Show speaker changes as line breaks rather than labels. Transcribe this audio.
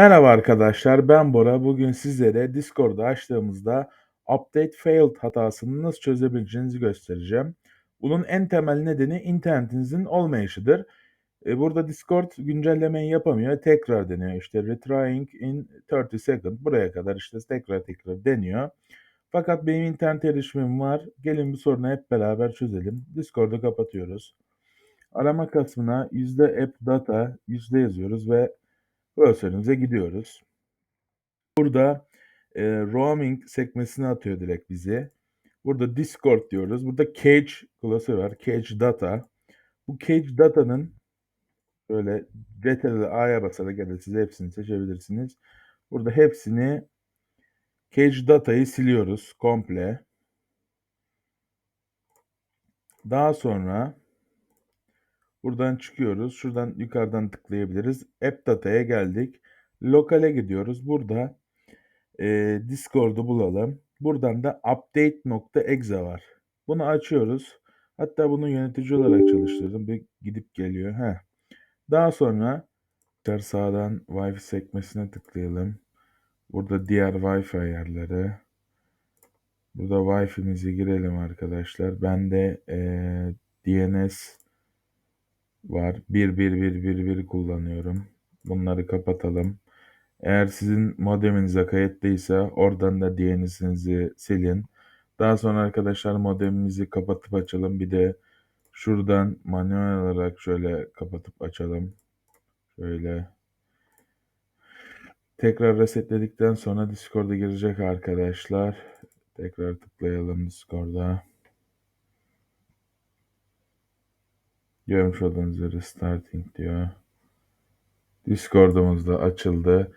Merhaba arkadaşlar, ben Bora. Bugün sizlere Discord'u açtığımızda update failed hatasını nasıl çözebileceğinizi göstereceğim. Bunun en temel nedeni internetinizin olmayışıdır. E, burada Discord güncellemeyi yapamıyor, tekrar deniyor. İşte retrying in 30 seconds buraya kadar işte tekrar tekrar deniyor. Fakat benim internet erişimim var. Gelin bu sorunu hep beraber çözelim. Discord'u kapatıyoruz. Arama kısmına %app data yüzde yazıyoruz ve browser'imize gidiyoruz. Burada, eee, roaming sekmesine atıyor direkt bizi. Burada Discord diyoruz. Burada Cage class'ı var. Cage data. Bu Cage data'nın böyle CTRL A'ya basarak ya da siz hepsini seçebilirsiniz. Burada hepsini Cage data'yı siliyoruz komple. Daha sonra buradan çıkıyoruz. Şuradan yukarıdan tıklayabiliriz. App data'ya geldik. Lokale gidiyoruz. Burada eee, Discord'u bulalım. Buradan da update.exe var. Bunu açıyoruz. Hatta bunu yönetici olarak çalıştırdım. Bir gidip geliyor. Heh. Daha sonra sağdan Wi-Fi sekmesine tıklayalım. Burada diğer Wi-Fi ayarları. Burada Wi-Fi'mizi girelim arkadaşlar. Bende eee, DNS var. 11111 kullanıyorum. Bunları kapatalım. Eğer sizin modeminize kayıtlıysa oradan da DNS'inizi silin. Daha sonra arkadaşlar modemimizi kapatıp açalım. Bir de şuradan manuel olarak şöyle kapatıp açalım. Şöyle. Tekrar resetledikten sonra Discord'a girecek arkadaşlar. Tekrar tıklayalım Discord'a. Görmüş olduğunuz üzere starting diyor. Discord'umuz da açıldı.